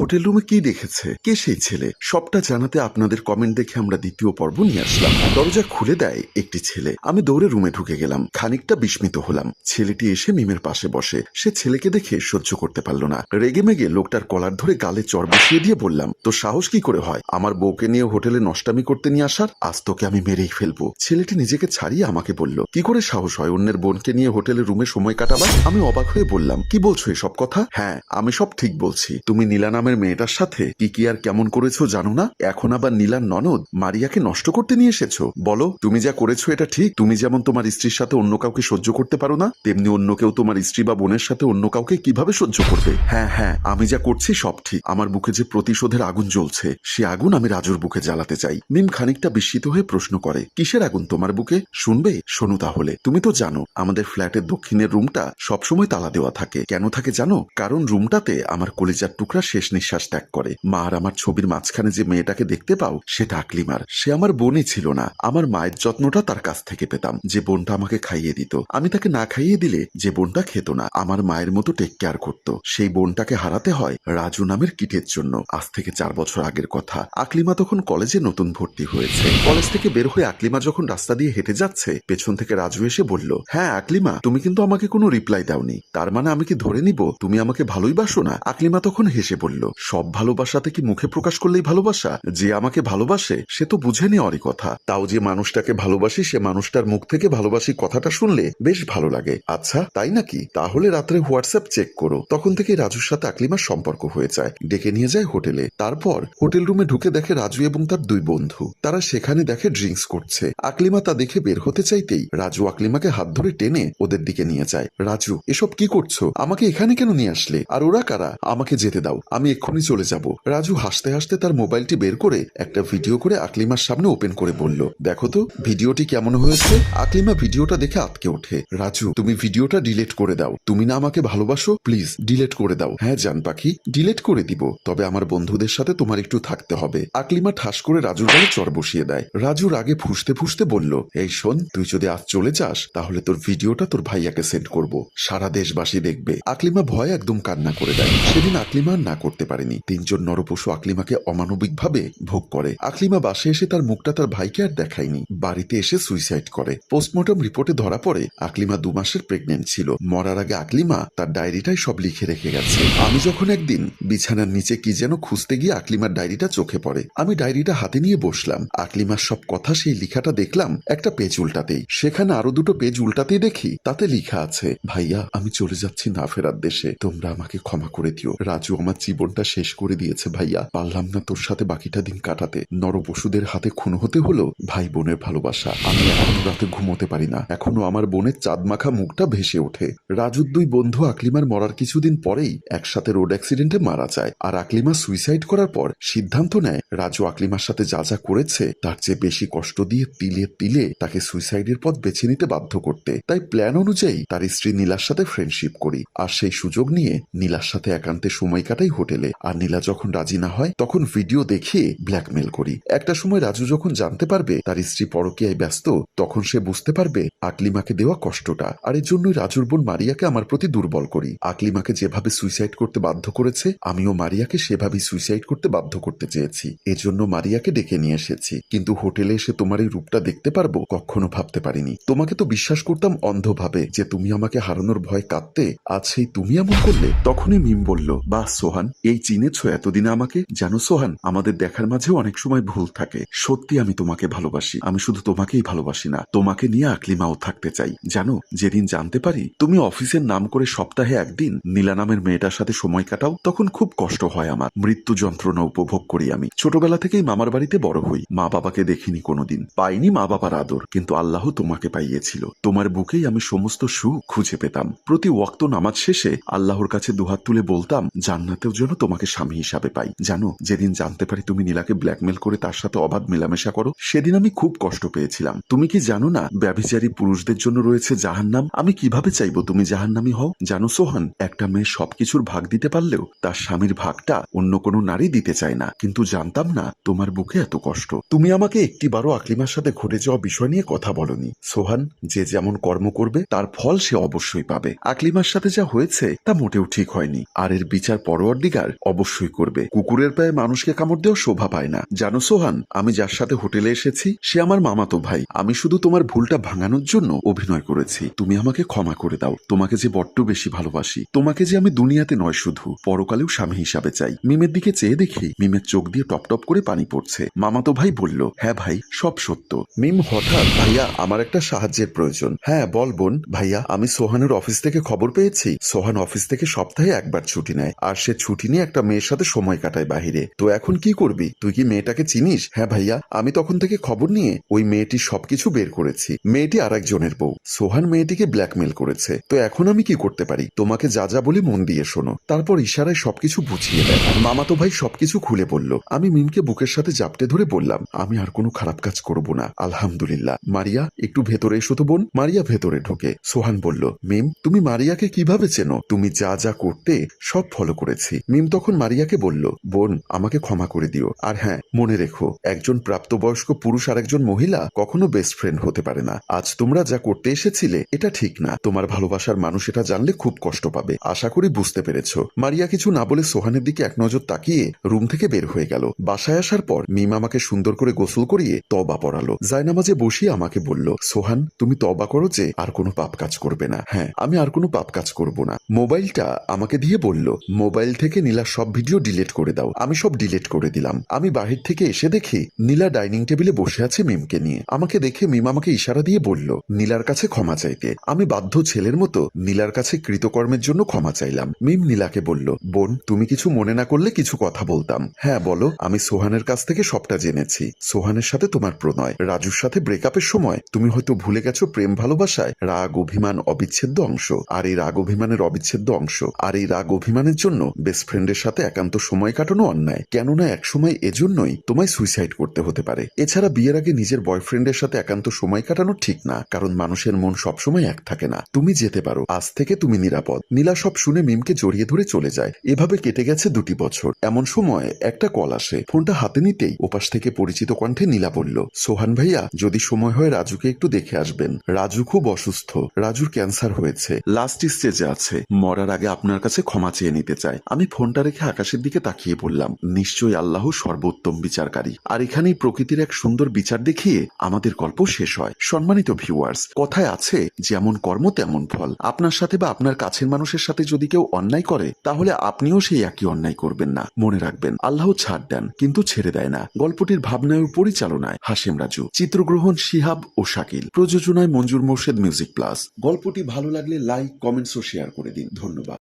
Hotel রুমে কি দেখেছে? কে সেই ছেলে? সবটা জানাতে আপনাদের কমেন্ট দেখে আমরা দ্বিতীয় পর্ব নিয়ে আসলাম। দরজা খুলে দেয় একটি ছেলে। আমি দৌড়ে রুমে ঢুকে গেলাম। খানিকটা বিস্মিত হলাম। ছেলেটি এসে মিমের পাশে বসে। সে ছেলেকে দেখে সহ্য করতে পারল না। রেগে মেগে লোকটার কলার ধরে গালে চর বসিয়ে দিয়ে বললাম তো সাহস কি করে হয়? আমার বউকে নিয়ে হোটেলে নষ্টামি করতে নিয়ে আসার? আজ তোকে আমি মেরেই ফেলব। ছেলেটি নিজেকে ছাড়িয়ে আমাকে বলল, কি করে সাহস হয় অন্যের বোনকে নিয়ে হোটেলে রুমে সময় কাটাবা আমি অবাক হয়ে বললাম, কি বলছো এসব কথা? হ্যাঁ আমি সব ঠিক বলছি। তুমি নীলা নামের মেয়েটার সাথে। কি কি আর কেমন করেছ জানো না? এখন আবার নীলার ননদ মারিয়াকে নষ্ট করতে নিয়ে এসেছ। বলো, তুমি যা করেছ এটা ঠিক? তুমি যেমন তোমার স্ত্রীর সাথে অন্য কাউকে সহ্য করতে পারো না, তেমনি অন্য কেউ তোমার স্ত্রী বা বোনের সাথে অন্য কাউকে কীভাবে সহ্য করবে? হ্যাঁ হ্যাঁ আমি যা করছি সব ঠিক। আমার বুকে যে প্রতিশোধের আগুন জ্বলছে, সে আগুন আমি রাজুর বুকে জ্বালাতে চাই। মিম খানিকটা বিস্মিত হয়ে প্রশ্ন করে, কিসের আগুন তোমার বুকে? শুনবে? শোনো তাহলে। তুমি তো জানো, আমাদের ফ্ল্যাটের দক্ষিণের রুমটা সবসময় তালা দেওয়া থাকে। কেন থাকে জানো? কারণ রুমটাতে আমার কলিজার টুকরা শেষ নিঃশ্বাস ত্যাগ করে। মা আর আমার ছবির মাঝখানে যে মেয়েটাকে দেখতে পাও সেটা আকলিমার। সে আমার বোনই ছিল না। আমার মায়ের যত্নটা তার কাছ থেকে পেতাম। যে বোনটা আমাকে খাইয়ে দিত। আমি তাকে না খাইয়ে দিলে যে বোনটা খেত না। আমার মায়ের মতো টেক কেয়ার করতো। সেই বোনটাকে হারাতে হয় রাজু নামের কিটের জন্য। আজ থেকে চার বছর আগের কথা। আকলিমা তখন কলেজে নতুন ভর্তি হয়েছে। কলেজ থেকে বের হয়ে আকলিমা যখন রাস্তা দিয়ে হেঁটে যাচ্ছে, পেছন থেকে রাজু এসে বলল হ্যাঁ আকলিমা, তুমি কিন্তু আমাকে কোনো রিপ্লাই দাওনি। তার মানে আমি কি ধরে নিব? তুমি আমাকে ভালোই বাসো না? আকলিমা তখন হেসে বলল সব ভালোবাসাতে কি মুখে প্রকাশ করলেই ভালোবাসা। যে আমাকে ভালোবাসে, সে তো বুঝে নেওয়ারই কথা। তাও যে মানুষটাকে ভালোবাসি, সে মানুষটার মুখ থেকে ভালোবাসি কথাটা শুনলে বেশ ভালো লাগে। আচ্ছা তাই নাকি? তাহলে রাত্রে হোয়াটসঅ্যাপ চেক করো। তখন থেকে রাজুর সাথে আকলিমার সম্পর্ক হয়ে যায়। ডেকে নিয়ে যায় হোটেলে। তারপর হোটেল রুমে ঢুকে দেখে রাজু এবং তার দুই বন্ধু। তারা সেখানে দেখে ড্রিঙ্কস করছে। আকলিমা তা দেখে বের হতে চাইতেই রাজু আকলিমাকে হাত ধরে টেনে ওদের দিকে নিয়ে যায়। রাজু, এসব কি করছ? আমাকে এখানে কেন নিয়ে আসলে? আর ওরা কারা? আমাকে যেতে দাও। আমি এক্ষুনি চলে যাব। রাজু হাসতে হাসতে তার মোবাইলটি বের করে একটা ভিডিও করে আকলিমার সামনে ওপেন করে বলল, দেখো তো, ভিডিওটি কেমন হয়েছে? আকলিমা ভিডিওটা দেখে আটকে ওঠে। রাজু, তুমি ভিডিওটা ডিলিট করে দাও। তুমি না আমাকে ভালোবাসো, প্লিজ ডিলিট করে দাও। হ্যাঁ জান পাখি, ডিলিট করে দিব। তবে আমার বন্ধুদের সাথে তোমার একটু থাকতে হবে। আকলিমা ঠাস করে রাজুর গালে চর বসিয়ে দেয়। রাজুর আগে ফুসতে ফুসতে বলল, এই শোন, তুই যদি আজ চলে যাস, তাহলে তোর ভিডিওটা তোর ভাইয়াকে সেন্ড করব। সারা দেশবাসী দেখবে। আকলিমা ভয় একদম কান্না করে দেয়। সেদিন আকলিমা না করতে পারেনি। তিনজন নরপশু আকলিমাকে অমানবিকভাবে ভোগ করে। আকলিমা বাসে এসে তার মুখটা তার ভাইকে আর দেখায়নি। বাড়িতে এসে সুইসাইড করে। পোস্টমর্টম রিপোর্টে ধরা পড়ে, আকলিমা দু মাসের প্রেগনেন্ট ছিল। মরার আগে আকলিমা তার ডায়েরিটাই সব লিখে রেখে গেছে। আমি যখন একদিন বিছানার নিচে কি যেন খুঁজতে গিয়ে আকলিমার ডায়েরিটা চোখে পড়ে। আমি ডায়েরিটা হাতে নিয়ে বসলাম। আকলিমার সব কথা সেই লিখাটা দেখলাম একটা পেজ উল্টাতেই। সেখানে আরও দুটো পেজ উল্টাতেই দেখি, তাতে লিখা আছে, ভাইয়া, আমি চলে যাচ্ছি না ফেরার দেশে তোমরা আমাকে ক্ষমা করে দিও। রাজু আমার জীবনটা শেষ করে দিয়েছে ভাইয়া। পারলাম না তোর সাথে বাকিটা দিন কাটাতে। নরপশুদের হাতে খুন হতে হলো ভাই বোনের ভালোবাসা। আমি এখনও রাতে ঘুমোতে পারি না। এখনও আমার বোনের চাঁদ মাখা মুখটা ভেসে ওঠে। রাজুর দুই বন্ধু আকলিমার মরার কিছুদিন পরেই একসাথে রোড অ্যাক্সিডেন্টে মারা যায়। আর আকলিমা সুইসাইড করার পর সিদ্ধান্ত নেয়, রাজু আকলিমার সাথে যা যা করেছে, তার চেয়ে বেশি কষ্ট দিয়ে তিলে তিলে তাকে সুইসাইডের পথ বেছে নিতে বাধ্য করতে। তাই প্ল্যান অনুযায়ী তার স্ত্রী নীলার সাথে ফ্রেন্ডশিপ করি। আর সেই সুযোগ নিয়ে নীলার সাথে একান্তে সময় কাটাই হোটেলে। আর নীলা যখন রাজি না হয়, তখন ভিডিও দেখিয়ে ব্ল্যাকমেল করি। একটা সময় রাজু যখন জানতে পারবে তার স্ত্রী পরকীয়ায় ব্যস্ত, তখন সে বুঝতে পারবে আকলিমাকে দেওয়া কষ্টটা। আর এর জন্যই রাজুর বোন মারিয়াকে আমার প্রতি দুর্বল করি। আকলিমাকে যেভাবে সুইসাইড করতে বাধ্য করেছে, আমিও মারিয়াকে সেভাবেই সুইসাইড করতে বাধ্য করতে চেয়েছি। এজন্য মারিয়াকে ডেকে নিয়ে এসেছি। কিন্তু হোটেলে এসে তোমার এই রূপটা দেখতে পারব, কখনো ভাবতে পারিনি। তোমাকে তো বিশ্বাস করতাম অন্ধভাবে যে তুমি আমাকে হারানোর ভয় কাঁদতে, আজ সেই তুমি এমন করলে, তখনই মিম বলল, বাহ, সোহান এই চিনেছ এতদিনে আমাকে? জানো সোহান, আমাদের দেখার মাঝেও অনেক সময় ভুল থাকে। সত্যি আমি তোমাকে ভালোবাসি। আমি শুধু তোমাকেই ভালোবাসি না, তোমাকে নিয়ে আকলিমাও থাকতে চাই। জানো, যেদিন জানতে পারি, তুমি অফিসের নাম করে সপ্তাহে একদিন নীলা নামের মেয়েটার সাথে সময় কাটাও, তখন খুব কষ্ট হয় আমার। মৃত্যু যন্ত্রণা উপভোগ করি আমি। ছোটবেলা থেকেই মামার বাড়িতে বড় হই। মা বাবাকে দেখিনি কোনোদিন। পাইনি মা বাবার আদর, কিন্তু আল্লাহ তোমাকে পাইয়েছিল। তোমার বুকেই আমি সমস্ত সুখ খুঁজে পেতাম। প্রতি ওয়াক্ত নামাজ শেষে আল্লাহর কাছে দুহাত তুলে বলতাম, জান্নাতেও যেন তোমাকে স্বামী হিসাবে পাই। জানো, যেদিন জানতে পারি তুমি নীলাকে ব্ল্যাকমেল করে তার সাথে অবাধ মেলামেশা করো, সেদিন আমি খুব কষ্ট পেয়েছিলাম। তুমি কি জানো না, ব্যভিচারী পুরুষদের জন্য রয়েছে জাহান্নাম? আমি কীভাবে চাইব তুমি জাহান্নামি হও? জানো সোহান, একটা মেয়ে সবকিছুর ভাগ দিতে পারলেও তার স্বামীর ভাগটা অন্য কোনো নারী দিতে চায় না। কিন্তু জানতাম না, তোমার বুকে এত কষ্ট। তুমি আমাকে একটিবারও আকলিমার সাথে ঘটে যাওয়া বিষয় নিয়ে কথা বলনি। সোহান, যে যেমন কর্ম করবে, তার ফল সে অবশ্যই পাবে। আকলিমার সাথে যা হয়েছে, তা মোটেও ঠিক হয়নি। আর এর বিচার পরওয়ার দরকার অবশ্যই করবে। কুকুরের পায়ে মানুষকে কামড় দেওয়া শোভা পায় না। জানো সোহান, আমি যার সাথে হোটেলে এসেছি, সে আমার মামাতো ভাই। আমি শুধু তোমার ভুলটা ভাঙানোর জন্য অভিনয় করেছি। তুমি আমাকে ক্ষমা করে দাও। তোমাকে যে বড্ড বেশি ভালোবাসি। তোমাকে যে আমি দুনিয়াতে নয় শুধু, পরকালেও স্বামী হিসাবে চাই। মিমের দিকে চেয়ে দেখি, মিমের চোখ দিয়ে টপ টপ করে পানি পড়ছে। মামাতো ভাই বলল হ্যাঁ ভাই, সব সত্য। মিম হঠাৎ, ভাইয়া, আমার একটা সাহায্যের প্রয়োজন। হ্যাঁ বল বোন। ভাইয়া, আমি সোহানের অফিস থেকে খবর পেয়েছি। সোহান অফিস থেকে সপ্তাহে একবার ছুটি নেয়। আর সে ছুটি নিয়ে একটা মেয়ের সাথে সময় কাটায় বাহিরে। তো এখন কি করবি? তুই কি মেয়েটাকে চিনিস? হ্যাঁ ভাইয়া, আমি তখন থেকে খবর নিয়ে ওই মেয়েটির সবকিছু বের করেছি। মেয়েটি আর একজনের বউ। সোহান মেয়েটিকে ব্ল্যাকমেল করেছে। তো এখন আমি কি করতে পারি? তোমাকে যা যা বলে মন দিয়ে শোনো। তারপর ইশারায় সবকিছু বুঝিয়ে দেয়। মামাতো ভাই সবকিছু খুলে বলল। আমি মিমকে বুকের সাথে জাপটে ধরে বললাম, আমি আর কোনো খারাপ কাজ করব না। আলহামদুলিল্লাহ। মারিয়া, একটু ভেতরে এসো তো বোন। মারিয়া ভেতরে ঢোকে। সোহান বলল, মিম, তুমি মারিয়াকে কীভাবে চেনো? তুমি যা যা করতে সব ফলো করেছি। মিম তখন মারিয়াকে বলল, বোন, আমাকে ক্ষমা করে দিও। আর হ্যাঁ মনে রেখো, একজন প্রাপ্তবয়স্ক পুরুষ আর একজন মহিলা কখনো বেস্ট ফ্রেন্ড হতে পারে না। আজ তোমরা যা করতে এসেছিলে, এটা ঠিক না। তোমার ভালোবাসার মানুষ এটা জানলে খুব কষ্ট পাবে। আশা করি বুঝতে পেরেছ। মারিয়া কিছু না বলে সোহানের দিকে এক নজর তাকিয়ে রুম থেকে বের হয়ে গেল। বাসায় আসার পর মিম আমাকে সুন্দর করে গোসল করিয়ে তবা পড়ালো জায়নামাজে বসিয়ে আমাকে বলল, সোহান, তুমি তবা করো যে আর কোনো পাপ কাজ করবে না। হ্যাঁ আমি আর কোনো পাপ কাজ করব না। মোবাইলটা আমাকে দিয়ে বলল, মোবাইল থেকে নীলা সব ভিডিও ডিলিট করে দাও। আমি সব ডিলিট করে দিলাম। আমি বাহির থেকে এসে দেখি নীলা ডাইনিং টেবিলে বসে আছে মিমকে নিয়ে। আমাকে দেখে মিম আমাকে ইশারা দিয়ে বলল, নীলার কাছে ক্ষমা চাইতে। আমি বাধ্য ছেলের মতো নীলার কাছে কৃতকর্মের জন্য ক্ষমা চাইলাম। মিম নীলাকে বলল, বোন, তুমি কিছু মনে না করলে কিছু কথা বলতাম। হ্যাঁ বলো, আমি সোহানের কাছ থেকে সবটা জেনেছি। সোহানের সাথে তোমার প্রণয়। রাজুর সাথে ব্রেকআপের সময় তুমি হয়তো ভুলে গেছো প্রেম ভালোবাসায়। রাগ, অভিমান, অবিচ্ছেদ্য অংশ। আর এই রাগ, অভিমানের অবিচ্ছেদ্য অংশ। আর এই রাগ, অভিমানের জন্য বেস্ট ফ্রেন্ডের সাথে একান্ত সময় কাটানো অন্যায়। কেননা একসময় এজন্যই তোমায় সুইসাইড করতে হতে পারে। এছাড়া বিয়ের আগে নিজের বয়ফ্রেন্ডের সাথে একান্ত সময় কাটানো ঠিক না, কারণ মানুষের মন সবসময় এক থাকে না। তুমি যেতে পারো, আজ থেকে তুমি নিরাপদ। নীলা সব শুনে মিমকে জড়িয়ে ধরে চলে যায়। এভাবে কেটে গেছে দুটি বছর। এমন সময় একটা কল আসে। ফোনটা হাতে নিতেই ওপাশ থেকে পরিচিত কণ্ঠে নীলা বলল, সোহান ভাইয়া, যদি সময় হয় রাজুকে একটু দেখে আসবেন। রাজু খুব অসুস্থ। রাজুর ক্যান্সার হয়েছে। লাস্ট স্টেজে আছে। মরার আগে আপনার কাছে ক্ষমা চেয়ে নিতে চায় আমি ফোনটা রেখে আকাশের দিকে তাকিয়ে বললাম, নিশ্চয়ই আল্লাহ সর্বোত্তম বিচারকারী। আর এখানেই প্রকৃতির এক সুন্দর বিচার দেখিয়ে আমাদের গল্প শেষ হয়। সম্মানিত ভিউয়ার্স, কথায় আছে, যেমন কর্ম তেমন ফল। আপনার সাথে বা আপনার কাছের মানুষের সাথে যদি কেউ অন্যায় করে, তাহলে আপনিও সেই একই অন্যায় করবেন না। মনে রাখবেন, আল্লাহ ছাড় দেন, কিন্তু ছেড়ে দেয় না। গল্পটির ভাবনায় ও পরিচালনায় হাসিম রাজু। চিত্রগ্রহণ শিহাব ও শাকিল। প্রযোজনায় মঞ্জুর মোর্শেদ মিউজিক প্লাস। গল্পটি ভালো লাগলে লাইক, কমেন্টস ও শেয়ার করে দিন। ধন্যবাদ।